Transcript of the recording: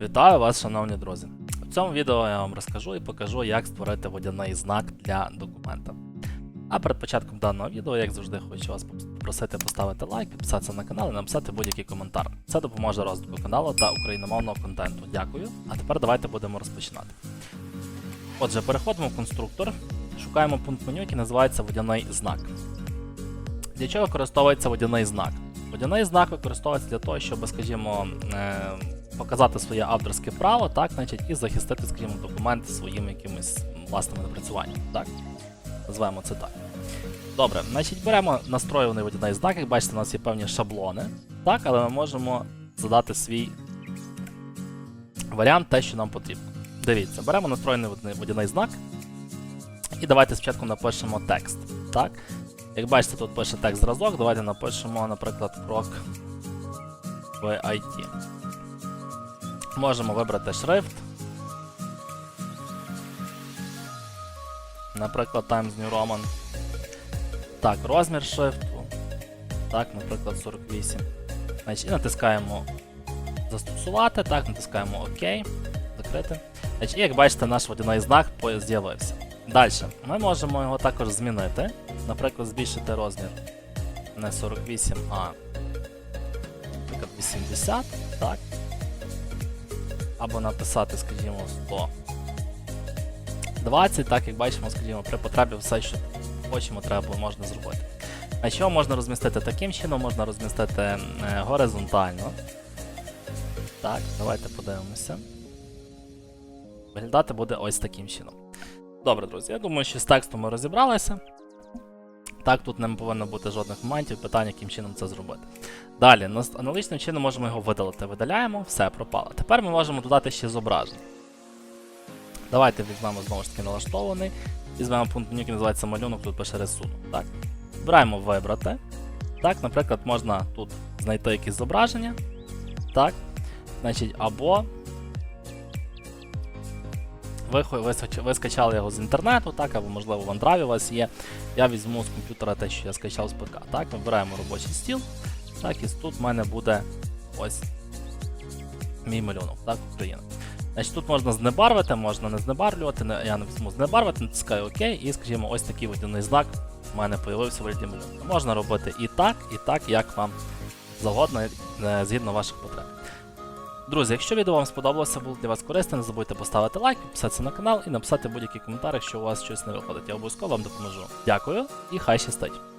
Вітаю вас, шановні друзі! У цьому відео я вам розкажу і покажу, як створити водяний знак для документа. А перед початком даного відео, як завжди, хочу вас попросити поставити лайк, підписатися на канал і написати будь-який коментар. Це допоможе розвитку каналу та україномовного контенту. Дякую. А тепер давайте будемо розпочинати. Отже, переходимо в конструктор, шукаємо пункт меню, який називається водяний знак. Для чого використовується водяний знак? Водяний знак використовується для того, щоб, скажімо, е, показати своє авторське право, так, значить, і захистити, скажімо, документ своїм якимось власними напрацюваннями. Так? Називаємо це так. Добре, значить, беремо настроюваний водяний знак. Як бачите, у нас є певні шаблони, так, але ми можемо задати свій варіант, те, що нам потрібно. Дивіться, беремо настроєний водяний- знак. І давайте спочатку напишемо текст. Так? Як бачите, тут пише текст зразок, давайте напишемо, наприклад, крок в IT. Можемо вибрати шрифт. Наприклад, Times New Roman. Так, розмір шрифту. Так, наприклад, 48. Значить, і натискаємо застосувати, так, натискаємо ОК. Закрити. Значить, і як бачите, наш водяний знак з'явився. Далі, ми можемо його також змінити. Наприклад, збільшити розмір не 48, а наприклад, 80, так. Або написати, скажімо, 120, так як бачимо, скажімо, при потребі все, що хочемо, треба можна зробити. А що можна розмістити таким чином, можна розмістити е, горизонтально. Так, давайте подивимося. Виглядати буде ось таким чином. Добре, друзі, я думаю, що з текстом ми розібралися. Так, тут не повинно бути жодних моментів, питань, яким чином це зробити. Далі, аналогічним чином можемо його видалити. Видаляємо, все, пропало. Тепер ми можемо додати ще зображення. Давайте візьмемо знову ж таки налаштований. Візьмемо пункт меню, який називається малюнок, тут пише рисунок. Так. Вибираємо вибрати. Так, наприклад, можна тут знайти якісь зображення. Так. Значить, або ви, ви, ви скачали його з інтернету, так, або можливо в OneDrive у вас є. Я візьму з комп'ютера те, що я скачав з ПК. Так, вибираємо робочий стіл. Так, і тут в мене буде ось мій малюнок, так, Україна. Значить, тут можна знебарвити, можна не знебарвлювати, не- я не візьму знебарвити, натискаю ОК, і, скажімо, ось такий водяний знак в мене появився в вигляді малюнка. Можна робити і так, і так, як вам завгодно, е, згідно ваших потреб. Друзі, якщо відео вам сподобалося, було для вас корисне, не забудьте поставити лайк, підписатися на канал і написати будь-який коментар, якщо у вас щось не виходить. Я обов'язково вам допоможу. Дякую і хай щастить!